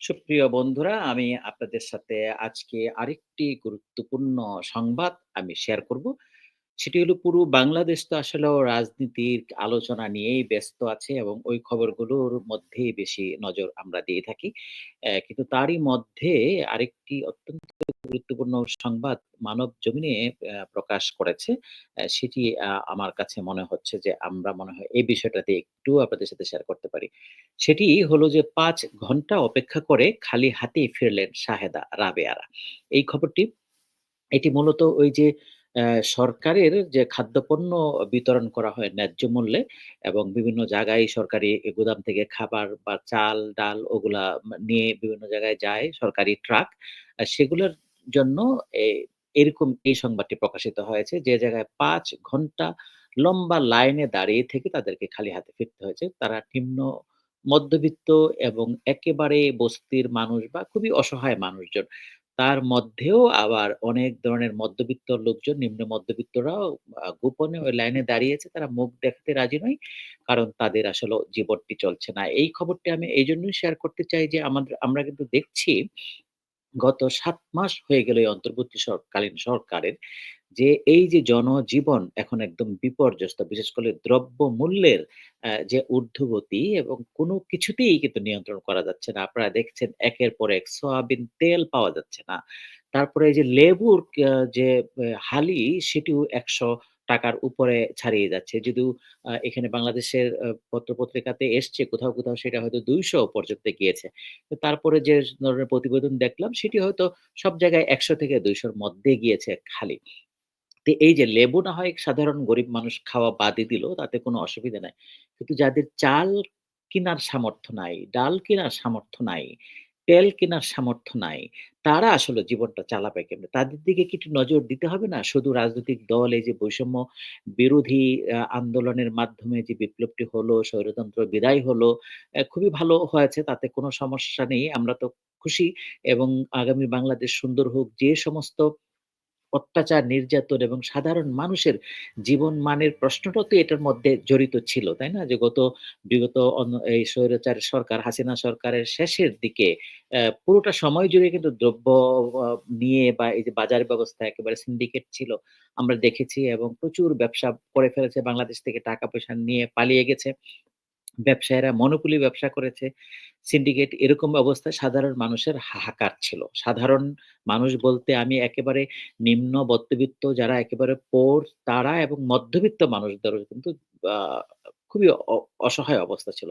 সুপ্রিয় বন্ধুরা, আমি আপনাদের সাথে আজকে আরেকটি গুরুত্বপূর্ণ সংবাদ আমি শেয়ার করব। সেটি হলো পুরো বাংলাদেশ তো আসলেও রাজনীতির আলোচনা নিয়েই ব্যস্ত আছে এবং ওই খবরগুলোর মধ্যেই বেশি নজর আমরা দিয়ে থাকি। কিন্তু তারই মধ্যে আরেকটি অত্যন্ত গুরুত্বপূর্ণ সংবাদ মানবজমিনে অ্যা প্রকাশ করেছে। সেটি আমার কাছে মনে হচ্ছে যে আমরা মনে হয় এই বিষয়টাতে একটু আপনাদের সাথে শেয়ার করতে পারি। সেটি হলো যে ৫ ঘণ্টা অপেক্ষা করে খালি হাতেই ফিরলেন শাহেদা রাবেয়ারা। এই খবরটি, এটি মূলত ওই যে সরকারের যে খাদ্যপণ্য বিতরণ করা হয় ন্যায্য মূল্যে এবং বিভিন্ন জায়গায় সরকারি গুদাম থেকে খাবার বা চাল, ডাল ওগুলা নিয়ে বিভিন্ন জায়গায় যায় সরকারি ট্রাক। সেগুলোর জন্য এরকম এই সংবাদটি প্রকাশিত হয়েছে যে জায়গায় পাঁচ ঘণ্টা লম্বা লাইনে দাঁড়িয়ে থেকে তাদেরকে খালি হাতে ফিরতে হয়েছে। তারা নিম্ন মধ্যবিত্ত এবং একেবারে বস্তির মানুষ বা খুবই অসহায় মানুষজন। তার মধ্যেও আবার অনেক ধরনের মধ্যবিত্ত লোকজন, নিম্ন মধ্যবিত্তরাও গোপনে ওই লাইনে দাঁড়িয়েছে। তারা মুখ দেখাতে রাজি নয়। কারণ তাদের আসলে জীবনটি চলছে না। এই খবরটি আমি এই জন্যই শেয়ার করতে চাই যে আমাদের আমরা কিন্তু দেখছি গত সাত মাস হয়ে গেল এই অন্তর্বর্তী সরকালীন সরকারের যে এই যে জনজীবন এখন একদম বিপর্যস্ত। বিশেষ করে দ্রব্যমূল্যের অ্যা যে ঊর্ধ্বগতি এবং কোনো কিছুতেই কিন্তু নিয়ন্ত্রণ করা যাচ্ছে না। আপনারা দেখছেন একের পর এক সয়াবিন তেল পাওয়া যাচ্ছে না। তারপরে এই যে লেবুর যে হালি সেটিও একশো টাকার উপরে ছাড়িয়ে যাচ্ছে। যদিও এখানে বাংলাদেশের পত্র-পত্রিকাতে এসছে কোথাও, কোথাও সেটা হয়তো ২০০ পর্যন্ত গিয়েছে। তারপরে যে ধরনের প্রতিবেদন দেখলাম সেটি হয়তো সব জায়গায় ১০০ থেকে দুইশোর মধ্যে গিয়েছে হালি। তো এই যে লেবু না হয় সাধারণ গরিব মানুষ খাওয়া বাদই দিল, তাতে কোনো অসুবিধা নাই। কিন্তু যাদের চাল কেনার সামর্থ্য নাই, ডাল কেনার সামর্থ্য নাই, তেল কেনার সামর্থ্য নাই, তারা আসলে জীবনটা চালাবে কেমনে? তাদের দিকে কিছু নজর দিতে হবে না? শুধু রাজনৈতিক দল এই যে বৈষম্য বিরোধী আন্দোলনের মাধ্যমে যে বিপ্লবটি হলো, স্বৈরতন্ত্র বিদায় হলো, খুবই ভালো হয়েছে। তাতে কোনো সমস্যা নেই। আমরা তো খুশি এবং আগামী বাংলাদেশ সুন্দর হোক। যে সমস্ত অত্যাচার, নির্যাতন এবং সাধারণ মানুষের জীবন মানের প্রশ্নটা তো এটার মধ্যে জড়িত ছিল, তাই না? যে গত বিগত এই স্বৈরাচার সরকার, হাসিনা সরকারের শেষের দিকে পুরোটা সময় জুড়ে কিন্তু দ্রব্য নিয়ে বা এই যে বাজার ব্যবস্থা একেবারে সিন্ডিকেট ছিল। আমরা দেখেছি এবং প্রচুর ব্যবসা করে ফেলেছে। বাংলাদেশ থেকে টাকা-পয়সা নিয়ে পালিয়ে গেছে। ব্যবসায়ীরা মনোপুলি ব্যবসা করেছে। সিন্ডিকেট এরকম অবস্থায় সাধারণ মানুষের হাহাকার ছিল। সাধারণ মানুষ বলতে আমি একেবারে নিম্ন, মধ্যবিত্ত, যারা একেবারে পোর তারা এবং মধ্যবিত্ত মানুষদেরও কিন্তু খুবই অসহায় অবস্থা ছিল।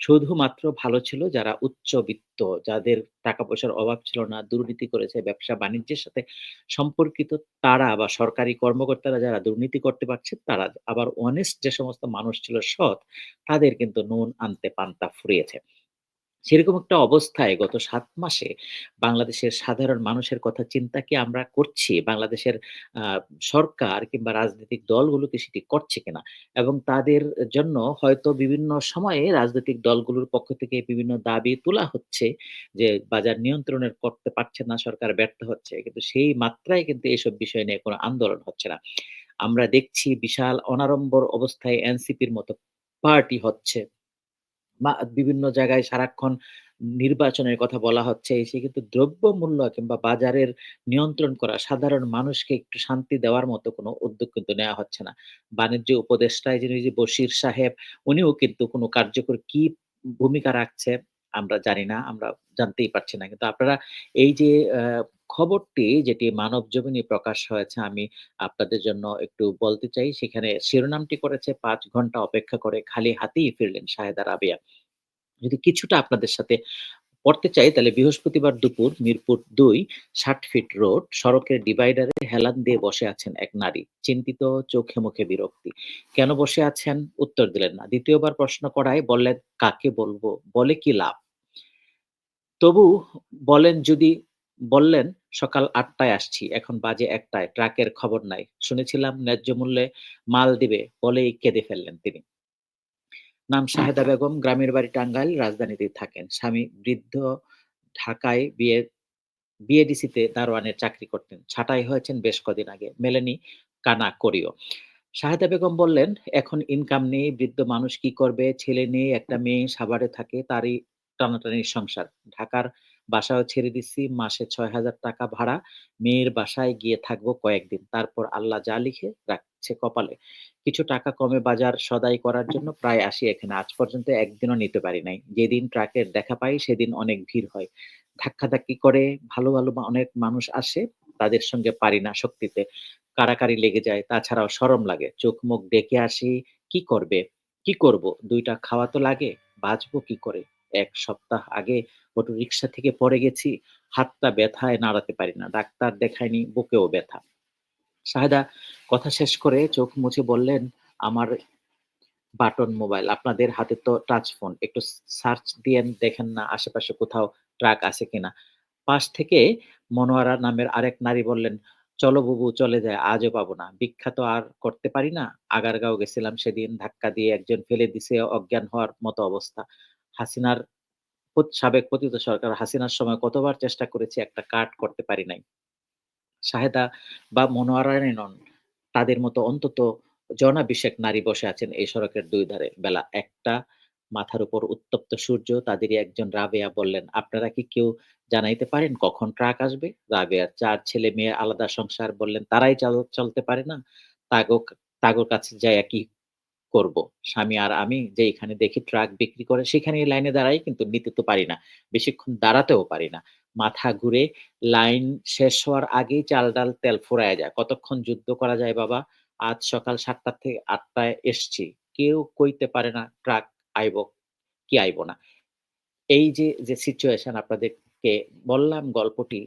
শুধুমাত্র ভালো ছিল যারা উচ্চবিত্ত, যাদের টাকা-পয়সার অভাব ছিল না, দুর্নীতি করেছে, ব্যবসা-বাণিজ্যের সাথে সম্পর্কিত তারা বা সরকারি কর্মকর্তারা যারা দুর্নীতি করতে পারছে তারা। আবার অনেস্ট যে সমস্ত মানুষ ছিল সৎ, তাদের কিন্তু নুন আনতে পান্তা ফুরিয়েছে। সেরকম একটা অবস্থায় গত ৭ মাসে বাংলাদেশের সাধারণ মানুষের কথা চিন্তা কি আমরা করছি? বাংলাদেশের সরকার কিংবা রাজনৈতিক দলগুলোকে সেটি করছে কিনা? এবং তাদের জন্য হয়তো বিভিন্ন সময়ে রাজনৈতিক দলগুলোর পক্ষ থেকে বিভিন্ন দাবি তোলা হচ্ছে যে, বাজার নিয়ন্ত্রণের করতে পারছে না, সরকার ব্যর্থ হচ্ছে। কিন্তু সেই মাত্রায় কিন্তু এসব বিষয় নিয়ে কোনো আন্দোলন হচ্ছে না। আমরা দেখছি বিশাল অনাড়ম্বর অবস্থায় এনসিপির মতো পার্টি হচ্ছে। বিভিন্ন জায়গায় সারাক্ষণ নির্বাচনের কথা বলা হচ্ছে। সে কিন্তু দ্রব্যমূল্য কিংবা বাজারের নিয়ন্ত্রণ করা সাধারণ মানুষকে একটু শান্তি দেওয়ার মতো কোনো উদ্যোগ কিন্তু নেওয়া হচ্ছে না। বাণিজ্য উপদেষ্টা এই যে বশির সাহেব, উনিও কিন্তু কোনো কার্যকর কি ভূমিকা রাখছে আমরা জানি না। আমরা জানতেই পারছি না। কিন্তু আপনারা এই যে খবরটি যেটি মানবজমিনে প্রকাশ হয়েছে আমি আপনাদের জন্য একটু বলতে চাই। সেখানে শিরোনামটি করেছে পাঁচ ঘণ্টা অপেক্ষা করে খালি হাতেই ফিরলেন শাহেদা রাবেয়া। যদি কিছুটা আপনাদের সাথে পড়তে চাই তাহলে বৃহস্পতিবার দুপুর মিরপুর ২ ৬০ ফিট রোড সড়কের ডিভাইডারে হেলান দিয়ে বসে আছেন এক নারী। চিন্তিত চোখে মুখে বিরক্তি। কেন বসে আছেন? উত্তর দিলেন না। দ্বিতীয়বার প্রশ্ন করায় বললেন, "কাকে বলব? বলে কি লাভ?" তবু বলেন যদি বললেন, "সকাল আটটায় আসছি। এখন বাজে ১ টায়। ট্রাকের খবর নাই। শুনেছিলাম ন্যায্য মূল্যে মাল দিবে।" বলেই কেঁদে ফেললেন তিনি। নাম শাহেদা বেগম, গ্রামের বাড়ি টাঙ্গাইল, রাজধানীতেই থাকেন। স্বামী বৃদ্ধ ঢাকায় বিএ বিএডিসিতে দারোয়ানের চাকরি করতেন। ছাঁটাই হয়েছেন বেশ কদিন আগে। মেলেনি কানা-কড়িও। শাহেদা বেগম বললেন, "এখন ইনকাম নেই, বৃদ্ধ মানুষ কি করবে? ছেলে নেই, একটা মেয়ে সাভারে থাকে। তারই টানাটানির সংসার। ঢাকার বাসাও ছেড়ে দিচ্ছি। মাসে ৳৬,০০০ ভাড়া। মেয়ের বাসায় গিয়ে থাকব কয়েকদিন। তারপর আল্লাহ যা লিখে রাখছে কপালে। কিছু টাকা কমে বাজার সদাই করার জন্য প্রায় আসি এখানে। আজ পর্যন্ত একদিনও নিতে পারি নাই। যেদিন ট্রাকের দেখা পাই সেদিন অনেক ভিড় হয়। ধাক্কাধাক্কি করে ভালো, ভালো অনেক মানুষ আসে। তাদের সঙ্গে পারি না শক্তিতে। কাড়াকাড়ি লেগে যায়। তাছাড়াও শরম লাগে। চোখ-মুখ ডেকে আসি। কি করবে? কি করব? দুইটা খাওয়া তো লাগে। বাঁচবো কি করে? ১ সপ্তাহ আগে অটো রিক্সা থেকে পড়ে গেছি। হাতটা ব্যথায় নাড়াতে পারি না। ডাক্তার দেখায়নি বুকেও ব্যথা। শাহেদা কথা শেষ করে চোখ মুছে বললেন, "আমার বাটন মোবাইল। আপনাদের হাতে তো টাচ ফোন। একটু সার্চ দিয়েন দেখেন না আশেপাশে কোথাও ট্রাক আছে কিনা?" পাশ থেকে মনোয়ারা নামের আরেক নারী বললেন, "চলো বুবু চলে যায় আজও পাবো না। বিখ্যাত আর করতে পারি না। আগারগাঁও গেছিলাম সেদিন, ধাক্কা দিয়ে একজন ফেলে দিছে, অজ্ঞান হওয়ার মতো অবস্থা। হাসিনার সাবেক পতিত সরকার হাসিনার সময় কতবার চেষ্টা করেছি, একটা কার্ড করতে পারি নাই।" শাহেদা বা মনোয়ারাই নন, তাদের মতো অন্তত জনাবিশেক নারী বসে আছেন এই সড়কের দুই ধারে। বেলা একটা মাথার উপর উত্তপ্ত সূর্য। তাদেরই একজন রাবেয়া বললেন, "আপনারা কি কেউ জানাইতে পারেন কখন ট্রাক আসবে?" রাবেয়ার ৪ ছেলে-মেয়ে আলাদা সংসার। বললেন, "তারাই চাল চলতে পারে না। তাগো তাগোর কাছে যাইয়া কি করব? স্বামী আর আমি যেইখানে দেখি ট্রাক বিক্রি করে সেখানেই লাইনে দাঁড়াই কিন্তু নিতে তো পারি না। বেশিক্ষণ দাঁড়াতেও পারি না। মাথা ঘুরে লাইন শেষ হওয়ার আগেই চাল-ডাল তেল ফুরাইয়া যায়। কতক্ষণ যুদ্ধ করা যায় বাবা? আজ সকাল ৭ঃ০০ থেকে ৮ঃ০০ টায় এসছি। কেউ কইতে পারে না ট্রাক আইব কি আইব না। এই যে, যে সিচুয়েশন আপনাদেরকে বললাম গল্পটি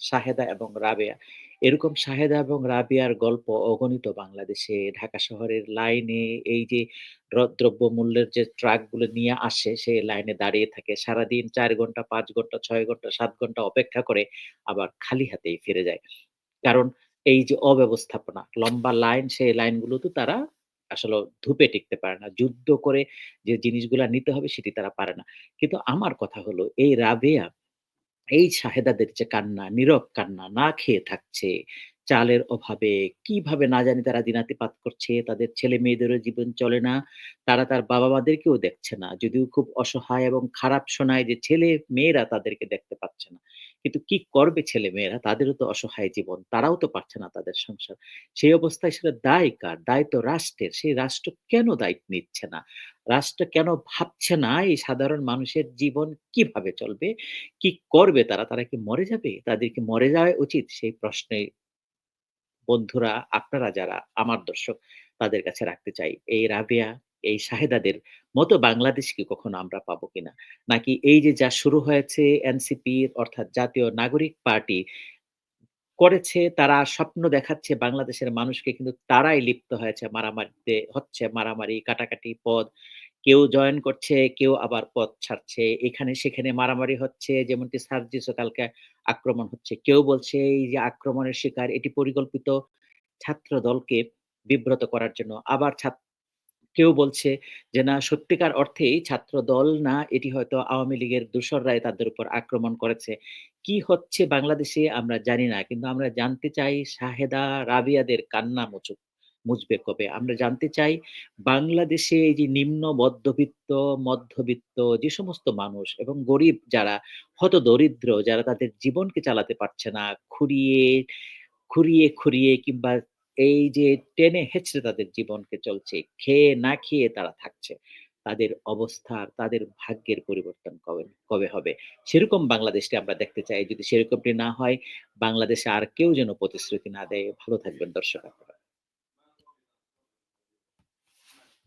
শাহেদা এবং রাবেয়া। এরকম শাহেদা এবং রাবিয়ার গল্প অগণিত বাংলাদেশে ঢাকা শহরের লাইনে এই যে দ্র দ্রব্যমূল্যের যে ট্রাকগুলো নিয়ে আসে, সে লাইনে দাঁড়িয়ে থাকে। সারাদিন ৪ ঘণ্টা, ৫ ঘণ্টা, ৬ ঘণ্টা, ৭ ঘণ্টা অপেক্ষা করে আবার খালি হাতেই ফিরে যায়। কারণ এই যে অব্যবস্থাপনা, লম্বা লাইন সেই লাইনগুলোতে তারা আসলেও ধুপে টিকতে পারে না। যুদ্ধ করে যে জিনিসগুলা নিতে হবে সেটি তারা পারে না। কিন্তু আমার কথা হলো এই রাবেয়া এই শাহেদাদের যে কান্না, নীরব কান্না, না খেয়ে থাকছে, চালের অভাবে কীভাবে না জানি তারা দিনাতিপাত করছে, তাদের ছেলে-মেয়েদেরও জীবন চলে না। তারা তার বাবা-মাদেরকেও দেখছে না। যদিও খুব অসহায় এবং খারাপ শোনায় যে ছেলে-মেয়েরা তাদেরকে দেখতে পাচ্ছে না। কিন্তু কি করবে ছেলে-মেয়েরা? তাদেরও তো অসহায় জীবন। তারাও তো পারছে না তাদের সংসার। সেই অবস্থায় সেটা দায় কার? দায় তো রাষ্ট্রের। সেই রাষ্ট্র কেন দায়িত্ব নিচ্ছে না? রাষ্ট্র কেন ভাবছে না এই সাধারণ মানুষের জীবন কীভাবে চলবে? কি করবে তারা? তারা কি মরে যাবে? তাদের কি মরে যাওয়া উচিত? সেই প্রশ্নে বন্ধুরা আপনারা যারা আমার দর্শক তাদের কাছে রাখতে চাই। এই রাবেয়া, এই শাহেদাদের মতো বাংলাদেশ কি কখনো আমরা পাবো কিনা? নাকি এই যে যা শুরু হয়েছে এনসিপি অর্থাৎ জাতীয় নাগরিক পার্টি করেছে, তারা স্বপ্ন দেখাচ্ছে বাংলাদেশের মানুষকে কিন্তু তারাই লিপ্ত হয়েছে মারামারিতে হচ্ছে মারামারি, কাটাকাটি, পদ। কেউ জয়েন করছে, কেউ আবার পথ ছাড়ছে। এখানে সেখানে মারামারি হচ্ছে যেমনটি সার্জিসও কালকে আক্রমণ হচ্ছে। কেউ বলছে এই যে আক্রমণের শিকার এটি পরিকল্পিত ছাত্র দলকে বিব্রত করার জন্য। আবার ছাত কেউ বলছে যে না সত্যিকার অর্থেই ছাত্রদল না এটি হয়তো আওয়ামী লীগের দোসররাই তাদের উপর আক্রমণ করেছে। কি হচ্ছে বাংলাদেশে আমরা জানি না। কিন্তু আমরা জানতে চাই শাহেদা রাবিয়াদের কান্না মুচুক মুছবে কবে? আমরা জানতে চাই বাংলাদেশে এই যে নিম্ন মধ্যবিত্ত, মধ্যবিত্ত যে সমস্ত মানুষ এবং গরিব যারা হতদরিদ্র যারা তাদের জীবনকে চালাতে পারছে না, খুঁড়িয়ে, খুঁড়িয়ে, খুঁড়িয়ে কিংবা এই যে টেনে হেঁচড়ে তাদের জীবনকে চলছে। খেয়ে না খেয়ে তারা থাকছে। তাদের অবস্থার, তাদের ভাগ্যের পরিবর্তন কবে কবে হবে? সেরকম বাংলাদেশকে আমরা দেখতে চাই। যদি সেরকমটি না হয়, বাংলাদেশে আর কেউ যেন প্রতিশ্রুতি না দেয়। ভালো থাকবেন দর্শক আপনারা।